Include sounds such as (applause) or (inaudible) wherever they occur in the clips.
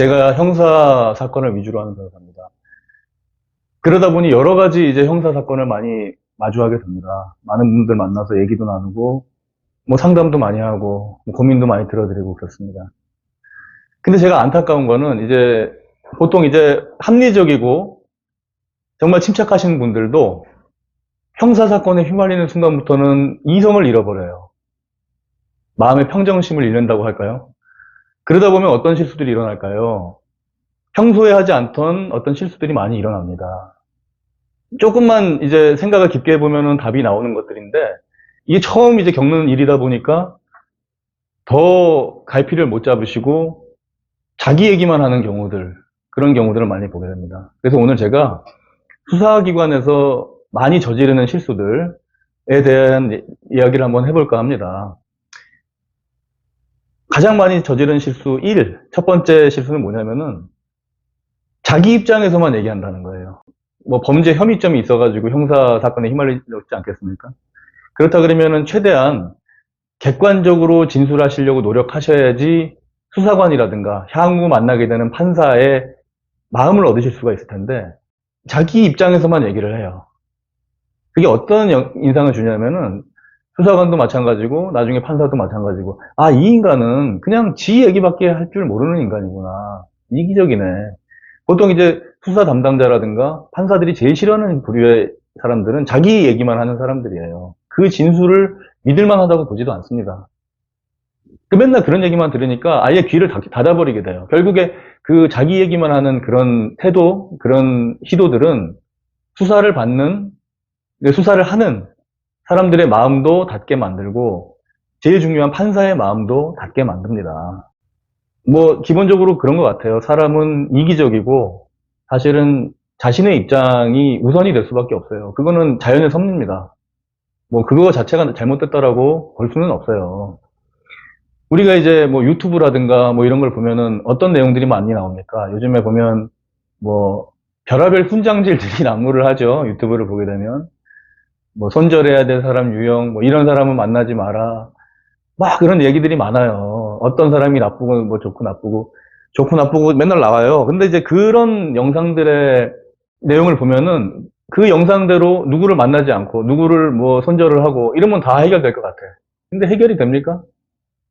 제가 형사 사건을 위주로 하는 변호사입니다. 그러다 보니 여러 가지 이제 형사 사건을 많이 마주하게 됩니다. 많은 분들 만나서 얘기도 나누고, 뭐 상담도 많이 하고, 뭐 고민도 많이 들어드리고 그렇습니다. 근데 제가 안타까운 거는 이제 보통 이제 합리적이고 정말 침착하신 분들도 형사 사건에 휘말리는 순간부터는 이성을 잃어버려요. 마음의 평정심을 잃는다고 할까요? 그러다 보면 어떤 실수들이 일어날까요? 평소에 하지 않던 어떤 실수들이 많이 일어납니다. 조금만 이제 생각을 깊게 해보면 답이 나오는 것들인데, 이게 처음 이제 겪는 일이다 보니까 더 갈피를 못 잡으시고, 자기 얘기만 하는 경우들, 그런 경우들을 많이 보게 됩니다. 그래서 오늘 제가 수사기관에서 많이 저지르는 실수들에 대한 이야기를 한번 해볼까 합니다. 가장 많이 저지른 실수 1, 첫 번째 실수는 뭐냐면은 자기 입장에서만 얘기한다는 거예요. 뭐 범죄 혐의점이 있어가지고 형사 사건에 휘말리지 않겠습니까? 그렇다 그러면은 최대한 객관적으로 진술하시려고 노력하셔야지 수사관이라든가 향후 만나게 되는 판사의 마음을 얻으실 수가 있을 텐데 자기 입장에서만 얘기를 해요. 그게 어떤 영- 인상을 주냐면은 수사관도 마찬가지고 나중에 판사도 마찬가지고. 아 이 인간은 그냥 지 얘기밖에 할 줄 모르는 인간이구나. 이기적이네. 보통 이제 수사 담당자라든가 판사들이 제일 싫어하는 부류의 사람들은 자기 얘기만 하는 사람들이에요. 그 진술을 믿을만 하다고 보지도 않습니다. 그 맨날 그런 얘기만 들으니까 아예 귀를 닫- 닫아버리게 돼요. 결국에 그 자기 얘기만 하는 그런 태도 그런 시도들은 수사를 받는 수사를 하는 사람들의 마음도 닫게 만들고 제일 중요한 판사의 마음도 닫게 만듭니다. 뭐 기본적으로 그런 것 같아요. 사람은 이기적이고 사실은 자신의 입장이 우선이 될 수밖에 없어요. 그거는 자연의 섭리입니다. 뭐 그거 자체가 잘못됐다라고 볼 수는 없어요. 우리가 이제 뭐 유튜브라든가 뭐 이런 걸 보면은 어떤 내용들이 많이 나옵니까? 요즘에 보면 뭐 별하별 훈장질들이 (laughs) 난무를 하죠. 유튜브를 보게 되면. 뭐 손절해야 될 사람 유형, 뭐 이런 사람은 만나지 마라. 막 그런 얘기들이 많아요. 어떤 사람이 나쁘고 뭐 좋고 나쁘고 좋고 나쁘고 맨날 나와요. 근데 이제 그런 영상들의 내용을 보면은 그 영상대로 누구를 만나지 않고 누구를 뭐 손절을 하고 이러면 다 해결될 것 같아. 근데 해결이 됩니까?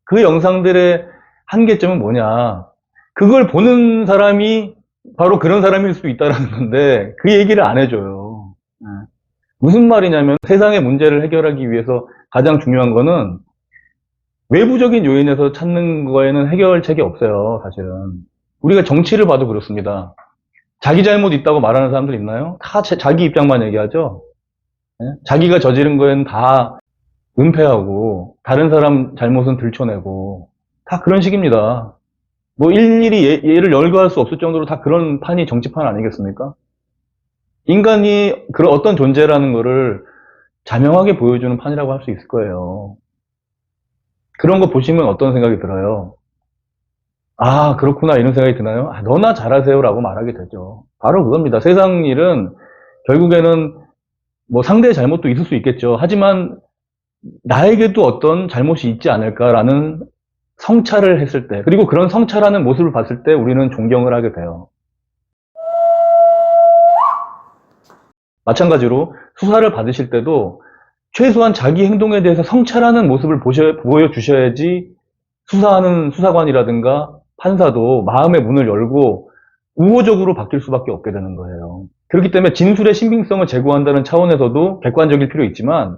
그 영상들의 한계점은 뭐냐? 그걸 보는 사람이 바로 그런 사람일 수 있다라는 건데 그 얘기를 안 해줘요. 네. 무슨 말이냐면 세상의 문제를 해결하기 위해서 가장 중요한 거는 외부적인 요인에서 찾는 거에는 해결책이 없어요, 사실은. 우리가 정치를 봐도 그렇습니다. 자기 잘못 있다고 말하는 사람들 있나요? 다 자- 자기 입장만 얘기하죠? 예? 자기가 저지른 거에는 다 은폐하고, 다른 사람 잘못은 들춰내고, 다 그런 식입니다. 뭐 일일이 예, 얘를 열거할 수 없을 정도로 다 그런 판이 정치판 아니겠습니까? 인간이 그런 어떤 존재라는 거를 자명하게 보여주는 판이라고 할 수 있을 거예요. 그런 거 보시면 어떤 생각이 들어요? 아, 그렇구나, 이런 생각이 드나요? 아, 너나 잘하세요 라고 말하게 되죠. 바로 그겁니다. 세상 일은 결국에는 뭐 상대의 잘못도 있을 수 있겠죠. 하지만 나에게도 어떤 잘못이 있지 않을까라는 성찰을 했을 때, 그리고 그런 성찰하는 모습을 봤을 때 우리는 존경을 하게 돼요. 마찬가지로 수사를 받으실 때도 최소한 자기 행동에 대해서 성찰하는 모습을 보여주셔야지 수사하는 수사관이라든가 판사도 마음의 문을 열고 우호적으로 바뀔 수밖에 없게 되는 거예요. 그렇기 때문에 진술의 신빙성을 제고한다는 차원에서도 객관적일 필요 있지만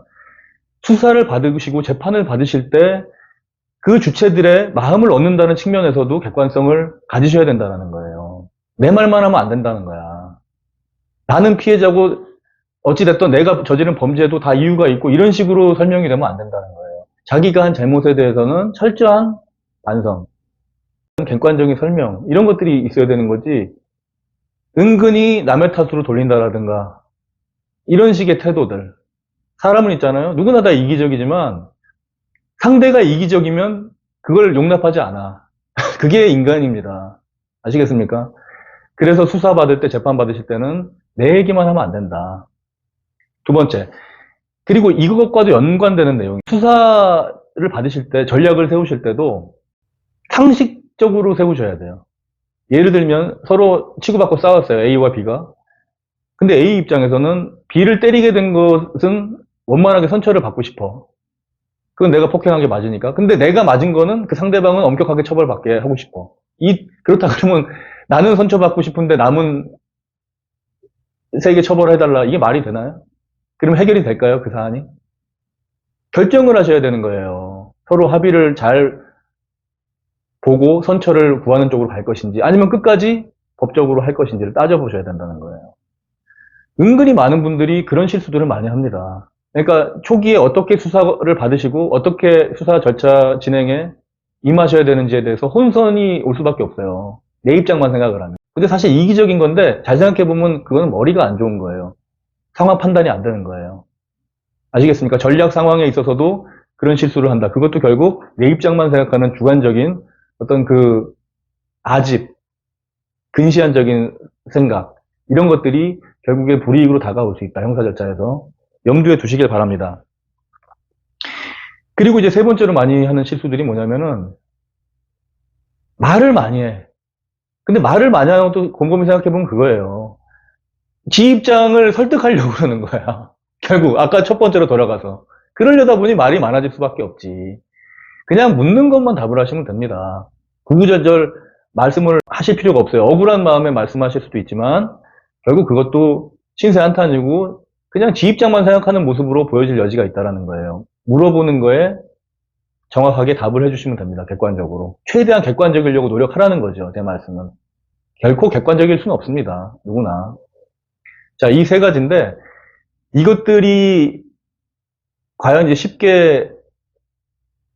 수사를 받으시고 재판을 받으실 때 그 주체들의 마음을 얻는다는 측면에서도 객관성을 가지셔야 된다는 거예요. 내 말만 하면 안 된다는 거야. 나는 피해자고 어찌됐든 내가 저지른 범죄도 다 이유가 있고 이런 식으로 설명이 되면 안 된다는 거예요. 자기가 한 잘못에 대해서는 철저한 반성, 객관적인 설명 이런 것들이 있어야 되는 거지 은근히 남의 탓으로 돌린다라든가 이런 식의 태도들 사람은 있잖아요. 누구나 다 이기적이지만 상대가 이기적이면 그걸 용납하지 않아. (laughs) 그게 인간입니다. 아시겠습니까? 그래서 수사 받을 때 재판 받으실 때는 내 얘기만 하면 안 된다. 두 번째. 그리고 이것과도 연관되는 내용. 수사를 받으실 때, 전략을 세우실 때도 상식적으로 세우셔야 돼요. 예를 들면 서로 치고받고 싸웠어요. A와 B가. 근데 A 입장에서는 B를 때리게 된 것은 원만하게 선처를 받고 싶어. 그건 내가 폭행한 게 맞으니까. 근데 내가 맞은 거는 그 상대방은 엄격하게 처벌받게 하고 싶어. 이, 그렇다 그러면 나는 선처받고 싶은데 남은 세게 처벌해달라. 이게 말이 되나요? 그럼 해결이 될까요? 그 사안이? 결정을 하셔야 되는 거예요. 서로 합의를 잘 보고 선처를 구하는 쪽으로 갈 것인지 아니면 끝까지 법적으로 할 것인지를 따져보셔야 된다는 거예요. 은근히 많은 분들이 그런 실수들을 많이 합니다. 그러니까 초기에 어떻게 수사를 받으시고 어떻게 수사 절차 진행에 임하셔야 되는지에 대해서 혼선이 올 수밖에 없어요. 내 입장만 생각을 하면. 근데 사실 이기적인 건데 잘 생각해보면 그거는 머리가 안 좋은 거예요. 상황 판단이 안 되는 거예요. 아시겠습니까? 전략 상황에 있어서도 그런 실수를 한다. 그것도 결국 내 입장만 생각하는 주관적인 어떤 그 아집, 근시안적인 생각 이런 것들이 결국에 불이익으로 다가올 수 있다. 형사 절차에서 염두에 두시길 바랍니다. 그리고 이제 세 번째로 많이 하는 실수들이 뭐냐면은 말을 많이 해. 근데 말을 많이 하는 것도 곰곰이 생각해보면 그거예요. 지 입장을 설득하려고 그러는 거야. (laughs) 결국 아까 첫 번째로 돌아가서 그러려다 보니 말이 많아질 수밖에 없지. 그냥 묻는 것만 답을 하시면 됩니다. 구구절절 말씀을 하실 필요가 없어요. 억울한 마음에 말씀하실 수도 있지만 결국 그것도 신세 한탄이고 그냥 지 입장만 생각하는 모습으로 보여질 여지가 있다는 거예요. 물어보는 거에 정확하게 답을 해주시면 됩니다. 객관적으로. 최대한 객관적이려고 노력하라는 거죠. 제 말씀은. 결코 객관적일 수는 없습니다. 누구나. 자, 이 세 가지인데 이것들이 과연 이제 쉽게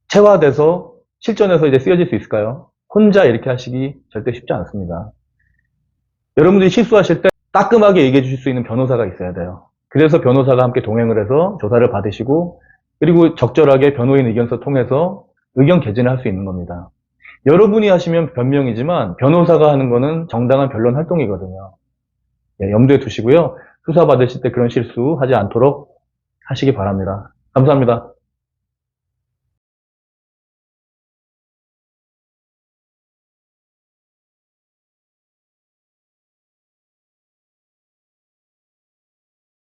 체화돼서 실전에서 이제 쓰여질 수 있을까요? 혼자 이렇게 하시기 절대 쉽지 않습니다. 여러분들이 실수하실 때 따끔하게 얘기해 주실 수 있는 변호사가 있어야 돼요. 그래서 변호사가 함께 동행을 해서 조사를 받으시고 그리고 적절하게 변호인 의견서 통해서 의견 개진을 할 수 있는 겁니다. 여러분이 하시면 변명이지만 변호사가 하는 거는 정당한 변론 활동이거든요. 예, 염두에 두시고요. 수사 받으실 때 그런 실수 하지 않도록 하시기 바랍니다. 감사합니다.